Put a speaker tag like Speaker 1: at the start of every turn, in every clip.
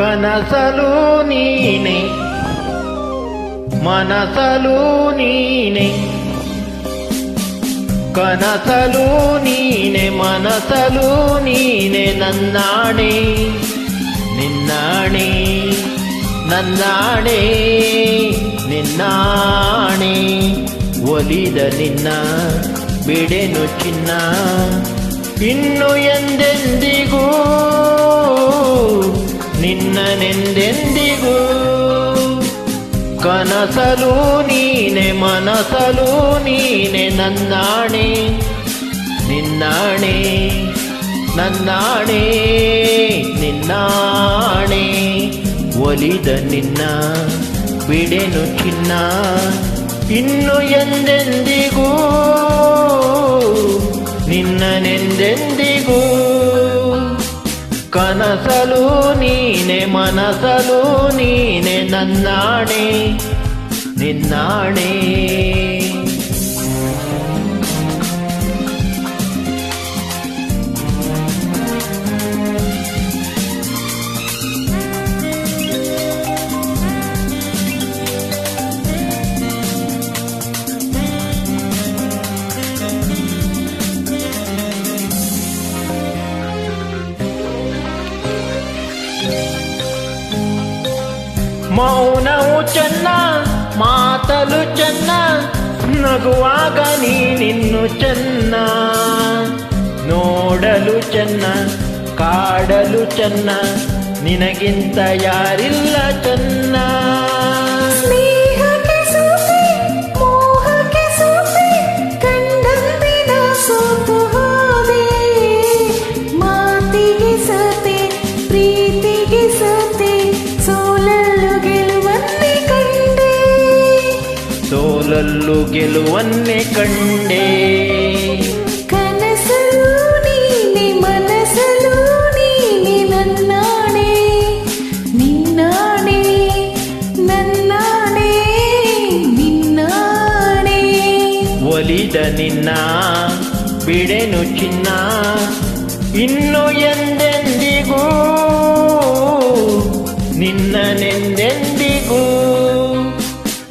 Speaker 1: ಕನಸಲು ನೀನೆ, ಮನಸಲು ನೀನೆ. ಕನಸಲು ನೀನೆ, ಮನಸಲು ನೀನೆ, ನನ್ನಾಣೆ, ನಿನ್ನಾಣೆ ನನ್ನಾಣೆ, ನಿನ್ನಾಣೆ. ಒಲಿದ ನಿನ್ನ ಬಿಡೆನು ಚಿನ್ನ, ಇನ್ನು ಎಂದೆಂದಿಗೂ ಕನಸಲು ನೀನೆ, ಮನಸಲು ನೀನೆ, ನನ್ನಾಣೆ, ನಿನ್ನಾಣೆ ನನ್ನಾಣೆ, ನಿನ್ನಾಣೆ. ಒಲಿದ ನಿನ್ನ ಬಿಡೆನು ಚಿನ್ನ, ಇನ್ನು ಎಂದೆಂದಿಗೂ, ನಿನ್ನನೆಂದೆಂದಿಗೂ. ಕನಸಲು ನೀನೆ, ಮನಸಲು ನೀನೆ, ನನ್ನಾಣೆ. ನಿನ್ನಾಣೆ ಮೌನವು ಚೆನ್ನ ಮಾತಲು ಚೆನ್ನ ನಗುವಾಗ ನೀನಿನ್ನು ಚೆನ್ನ. ನೋಡಲು ಚೆನ್ನ ಕಾಡಲು ಚೆನ್ನ ನಿನಗಿಂತ ಯಾರಿಲ್ಲ ಚೆನ್ನ. ಸೋಲಲ್ಲು ಗೆಲುವನ್ನೇ ಕಂಡೆ.
Speaker 2: ಕನಸಲು ನೀನೆ ಮನಸಲು ನೀನೆ ನನ್ನಾಣೆ. ನಿನ್ನಾಣೆ ನನ್ನಾಣೆ ನಿನ್ನಾಣೆ.
Speaker 1: ಒಲಿದ ನಿನ್ನ ಬಿಡೆನು ಚಿನ್ನ. ಇನ್ನು ಎಂದೆಂದಿಗೂ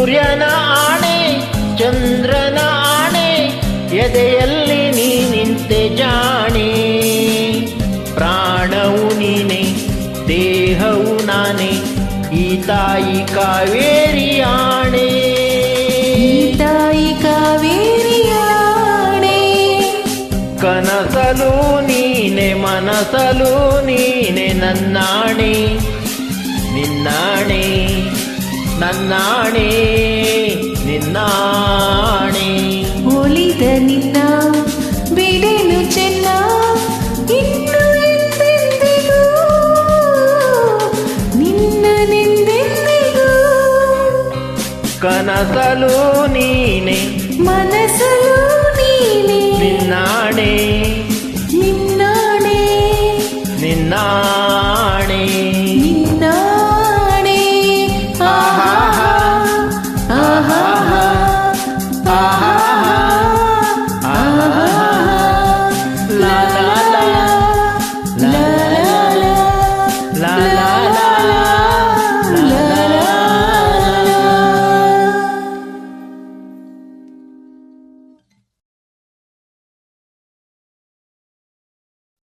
Speaker 1: ಸೂರ್ಯನ ಆಣೆ ಚಂದ್ರನ ಆಣೆ ಎದೆಯಲ್ಲಿ ನೀ ನಿಂತೆ ಜಾಣೆ. ಪ್ರಾಣವು ನೀನೆ ದೇಹವು ನಾನೇ ಈ ತಾಯಿ ಕಾವೇರಿ ಆಣೆ.
Speaker 2: ಈ ತಾಯಿ ಕಾವೇರಿಯಾಣೆ
Speaker 1: ಕನಸಲು ನೀನೆ ಮನಸಲು ನೀನೆ ನನ್ನಾಣೆ ನಿನ್ನಾಣೆ. ನನ್ನಾಣೆ ನಿನ್ನಾಣೆ
Speaker 2: ಒಲಿದ ನಿನ್ನ ಬಿಡೆನು ಚೆನ್ನ ಇನ್ನು ಎಂದೆಂದಿಗೂ ನಿನ್ನನೆಂದೆಂದಿಗೂ
Speaker 1: ಕನಸಲು ನೀನೆ
Speaker 2: ಮನಸಲು ನೀನೆ
Speaker 1: ನಿನ್ನಾಣೆ
Speaker 2: ನಿನ್ನಾಣೆ
Speaker 1: ನಿನ್ನ